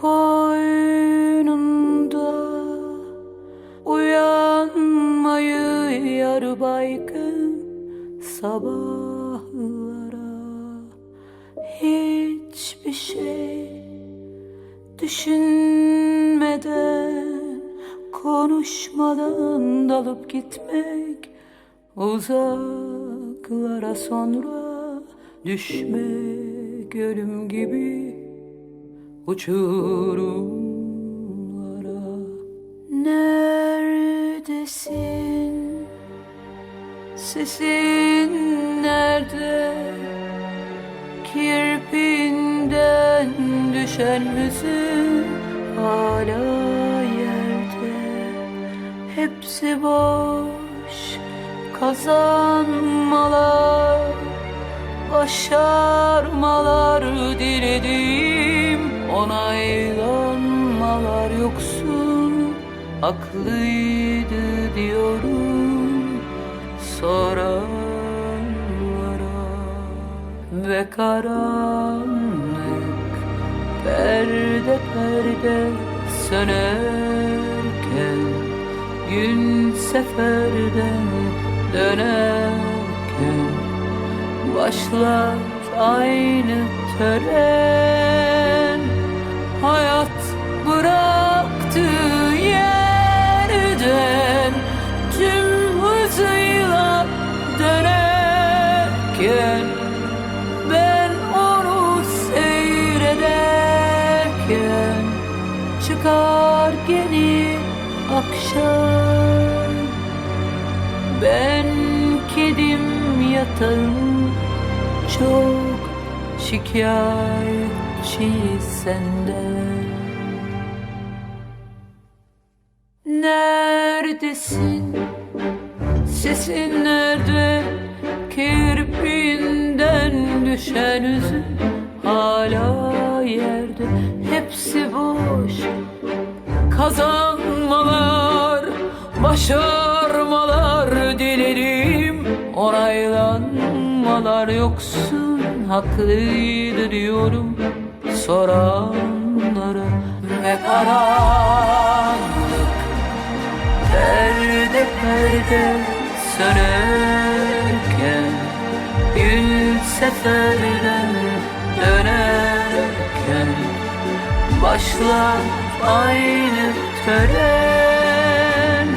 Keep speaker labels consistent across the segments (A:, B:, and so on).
A: koynunda. Uyanmayı yarı baygın sabahlara. Hiçbir şey düşünmeden Konuşmadan dalıp gitmek Uzaklara sonra düşmek ölüm gibi uçurumlara Neredesin? Sesin nerede? Kirpinden düşen hüzün hala yerde Hepsi boş kazanmalar Başarmalar diledim Onaylanmalar yoksun Haklıydı diyorum Soranlara. Ve karanlık Perde perde sönerken Gün seferden dönerken Başlar aynı tören seyrederken Çıkar gene akşam Ben kedim yatağım çok şikayetçi senden Neredesin? Sesin nerede? Kirpiğinden düşen üzüm hala yerde Hepsi boş. Kazanmalar, başarmalar dilerim. Onaylanmalar yoksun haklıydı diyorum. Soranlara ve karanlık Perde perde sönerken Gün seferden dönerken Başlar aynı tören.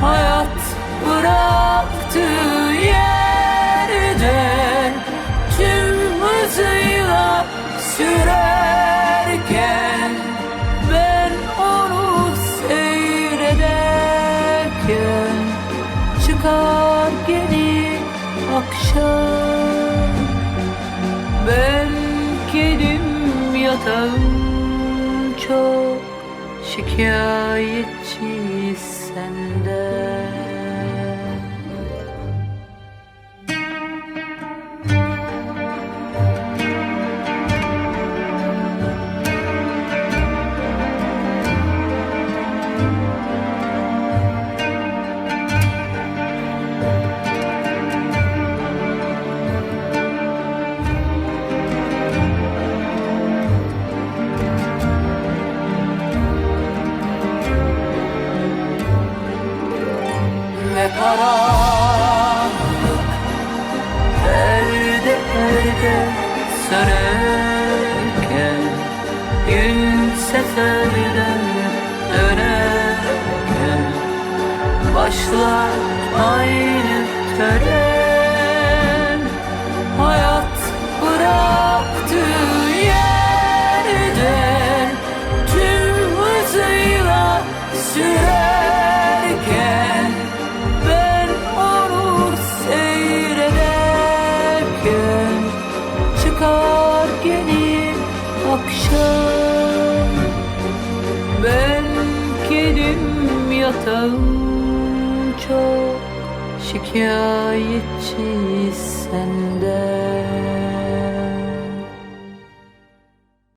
A: Hayat bıraktığı yerden Tüm hızıyla sürerken Ben onu seyrederken Çıkar gene akşam yatağım çok şikayetçi senden ve karanlık Perde perde sönerken Gün seferden dönerken Başlar aynı tören yatağım çok şikayetçi senden